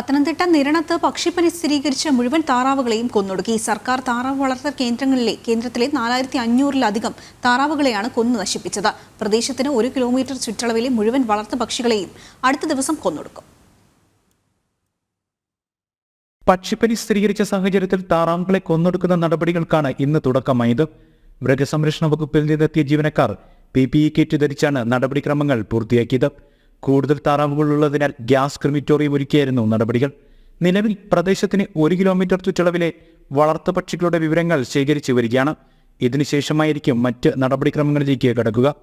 പത്തനംതിട്ട നിരണത്ത് പക്ഷിപ്പനി സ്ഥിരീകരിച്ച മുഴുവൻ താറാവുകളെയും കൊന്നൊടുക്കി. സർക്കാർ താറാവ് വളർത്തൽ കേന്ദ്രങ്ങളിലെ കേന്ദ്രത്തിലെ നാലായിരത്തി അഞ്ഞൂറിലധികം താറാവുകളെയാണ് കൊന്നു നശിപ്പിച്ചത്. പ്രദേശത്തിന് ഒരു കിലോമീറ്റർ ചുറ്റളവിലെ മുഴുവൻ വളർത്തു പക്ഷികളെയും അടുത്ത ദിവസം കൊന്നൊടുക്കും. പക്ഷിപ്പനി സ്ഥിരീകരിച്ച സാഹചര്യത്തിൽ താറാവുകളെ കൊന്നൊടുക്കുന്ന നടപടികൾക്കാണ് ഇന്ന് തുടക്കമായത്. മൃഗസംരക്ഷണ വകുപ്പിൽ നിന്നെത്തിയ ജീവനക്കാർ പി പി ഇ കിറ്റ് ധരിച്ചാണ് നടപടിക്രമങ്ങൾ പൂർത്തിയാക്കിയത്. കൂടുതൽ താറാവുകളുള്ളതിനാൽ ഗ്യാസ് ക്രിമിറ്റോറിയം ഒരുക്കിയായിരുന്നു നടപടികൾ. നിലവിൽ പ്രദേശത്തിന് ഒരു കിലോമീറ്റർ ചുറ്റളവിലെ വളർത്തു പക്ഷികളുടെ വിവരങ്ങൾ ശേഖരിച്ചു വരികയാണ്. ഇതിനുശേഷമായിരിക്കും മറ്റ് നടപടിക്രമങ്ങളിലേക്ക് കടക്കുക.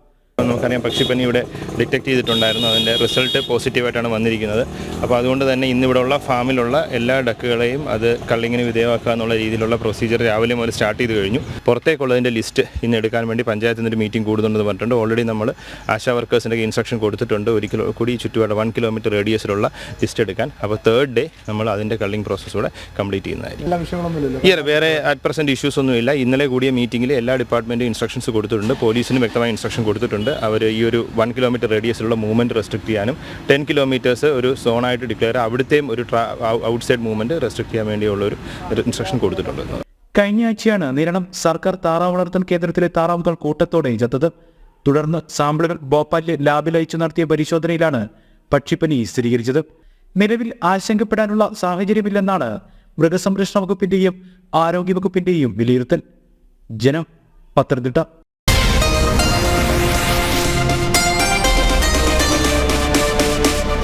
നമുക്കറിയാം പക്ഷിപ്പനി ഇവിടെ ഡിറ്റക്ട് ചെയ്തിട്ടുണ്ടായിരുന്നു. അതിന്റെ റിസൾട്ട് പോസിറ്റീവായിട്ടാണ് വന്നിരിക്കുന്നത്. അപ്പോൾ അതുകൊണ്ട് തന്നെ ഇന്നിവിടെയുള്ള ഫാമിലുള്ള എല്ലാ ഡക്കുകളെയും അത് കള്ളിങ്ങിന് വിധേയമാക്കുക എന്നുള്ള രീതിയിലുള്ള പ്രൊസീജിയർ രാവിലെ മുതൽ സ്റ്റാർട്ട് ചെയ്ത് കഴിഞ്ഞു. പുറത്തേക്കുള്ളതിന്റെ ലിസ്റ്റ് ഇന്ന് എടുക്കാൻ വേണ്ടി ഒരു മീറ്റിംഗ് കൂടുന്നുണ്ടെന്ന് പറഞ്ഞിട്ടുണ്ട്. ഓൾറെഡി നമ്മൾ ആശാ വർക്കേഴ്സിന്റെ ഇൻസ്ട്രക്ഷൻ കൊടുത്തിട്ടുണ്ട്. ഒരു കിലോ കൂടി ചുറ്റുപാട് വൺ കിലോമീറ്റർ റേഡിയസിലുള്ള ലിസ്റ്റ് എടുക്കാൻ. അപ്പോൾ തേർഡ് ഡേ നമ്മൾ അതിന്റെ കള്ളിങ് പ്രോസസ്സ് കൂടെ കംപ്ലീറ്റ് ചെയ്യുന്നതായിരിക്കും. ഇയർ വേറെ അറ്റ് പ്രസന്റ് ഇഷ്യൂസ് ഒന്നുമില്ല. ഇന്നലെ കൂടിയ മീറ്റിംഗിൽ എല്ലാ ഡിപ്പാർട്ട്മെന്റും ഇൻസ്ട്രക്ഷൻസ് കൊടുത്തിട്ടുണ്ട്. പോലീസിനും വ്യക്തമായ ഇൻസ്ട്രക്ഷൻ കൊടുത്തിട്ടുണ്ട്. അവർ ഈ ഒരു വൺ കിലോമീറ്റർ റേഡിയസിലുള്ള മൂവ്മെന്റ് റെസ്ട്രിക്ട് ചെയ്യാനും ടെൻ കിലോമീറ്റേഴ്സ് ഒരു സോണായിട്ട് ഡിക്ലെയർ അവിടുത്തെയും ഒരു ഔട്ട് സൈഡ് മൂവ്മെന്റ് റെസ്ട്രിക്ട് ചെയ്യാൻ വേണ്ടിയുള്ള ഒരു ഇൻസ്ട്രക്ഷൻ കൊടുത്തിട്ടുണ്ട്. കഴിഞ്ഞ ആഴ്ചയാണ് നിരണം സർക്കാർ താറാവ് വളർത്തൽ കേന്ദ്രത്തിലെ താറാവുകൾ കൂട്ടത്തോടെ ചത്തത് തുടർന്ന് സാമ്പിളുകൾ ഭോപ്പാലിലെ ലാബിൽ അയച്ചു നടത്തിയ പരിശോധനയിലാണ് പക്ഷിപ്പനി സ്ഥിരീകരിച്ചത്. നിലവിൽ ആശങ്കപ്പെടാനുള്ള സാഹചര്യമില്ലെന്നാണ് മൃഗസംരക്ഷണ വകുപ്പിന്റെയും ആരോഗ്യ വകുപ്പിന്റെയും വിലയിരുത്തൽ. ജനം പത്തനംതിട്ട